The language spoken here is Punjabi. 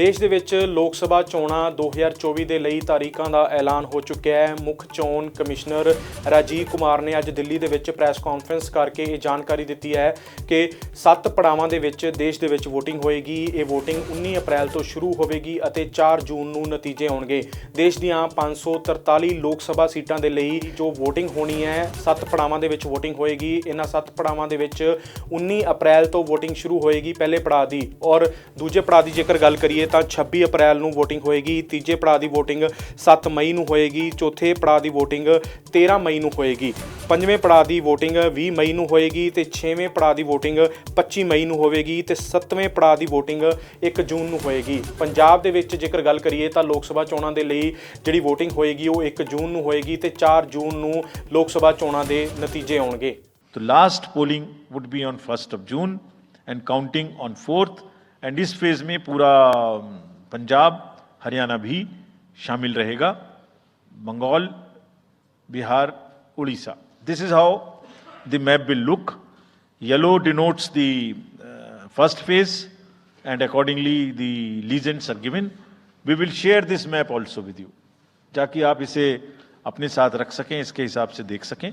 ਦੇਸ਼ ਦੇ ਵਿੱਚ ਲੋਕ ਸਭਾ ਚੋਣਾਂ 2024 ਦੇ ਲਈ ਤਾਰੀਖਾਂ ਦਾ ਐਲਾਨ ਹੋ ਚੁੱਕਿਆ ਹੈ। ਮੁੱਖ ਚੋਣ ਕਮਿਸ਼ਨਰ ਰਾਜੀਵ ਕੁਮਾਰ ਨੇ ਅੱਜ ਦਿੱਲੀ ਦੇ ਵਿੱਚ ਪ੍ਰੈਸ ਕਾਨਫਰੰਸ ਕਰਕੇ ਇਹ ਜਾਣਕਾਰੀ ਦਿੱਤੀ ਹੈ ਕਿ ਸੱਤ ਪੜਾਵਾਂ ਦੇ ਵਿੱਚ ਦੇਸ਼ ਦੇ ਵਿੱਚ VOTING ਹੋਏਗੀ। ਇਹ VOTING 19 ਅਪ੍ਰੈਲ ਤੋਂ ਸ਼ੁਰੂ ਹੋਵੇਗੀ ਅਤੇ 4 ਜੂਨ ਨੂੰ ਨਤੀਜੇ ਆਉਣਗੇ। ਦੇਸ਼ ਦੀਆਂ 543 ਲੋਕ ਸਭਾ ਸੀਟਾਂ ਦੇ ਲਈ ਜੋ VOTING ਹੋਣੀ ਹੈ, ਸੱਤ ਪੜਾਵਾਂ ਦੇ ਵਿੱਚ VOTING ਹੋਏਗੀ। ਇਹਨਾਂ ਸੱਤ ਪੜਾਵਾਂ ਦੇ ਵਿੱਚ 19 ਅਪ੍ਰੈਲ ਤੋਂ VOTING ਸ਼ੁਰੂ ਹੋਏਗੀ ਪਹਿਲੇ ਪੜਾਅ ਦੀ। ਔਰ ਦੂਜੇ ਪੜਾਅ ਦੀ ਜੇਕਰ ਗੱਲ ਕਰੀਏ ਤਾਂ 26 ਅਪ੍ਰੈਲ ਨੂੰ VOTING ਹੋਏਗੀ, ਤੀਜੇ ਪੜਾਅ ਦੀ VOTING 7 ਮਈ ਨੂੰ ਹੋਏਗੀ, ਚੌਥੇ ਪੜਾਅ ਦੀ VOTING 13 ਮਈ ਨੂੰ ਹੋਏਗੀ। ਪੰਜਵੇਂ ਪੜਾਅ ਦੀ VOTING 20 ਮਈ ਨੂੰ ਹੋਏਗੀ ਤੇ ਛੇਵੇਂ ਪੜਾਅ ਦੀ VOTING 25 ਮਈ ਨੂੰ ਹੋਵੇਗੀ ਤੇ ਸੱਤਵੇਂ ਪੜਾਅ ਦੀ VOTING 1 ਜੂਨ ਨੂੰ ਹੋਏਗੀ। ਪੰਜਾਬ ਦੇ ਵਿੱਚ ਜੇਕਰ ਗੱਲ ਕਰੀਏ ਤਾਂ ਲੋਕ ਸਭਾ ਚੋਣਾਂ ਦੇ ਲਈ ਜਿਹੜੀ VOTING ਹੋਏਗੀ ਉਹ 1 ਜੂਨ ਨੂੰ ਹੋਏਗੀ ਤੇ 4 ਜੂਨ ਨੂੰ ਲੋਕ ਸਭਾ ਚੋਣਾਂ ਦੇ ਨਤੀਜੇ ਆਉਣਗੇ। The last polling would be on 1st of June and counting on 4th and इस फ़ेज़ में पूरा पंजाब, हरियाणा भी शामिल रहेगा। Bengal, Bihar, Orissa. This is how the map will look yellow denotes the first phase and accordingly the legends are given. We will share this map also with you, ताकि आप इसे अपने साथ रख सकें, इसके हिसाब से देख सकें।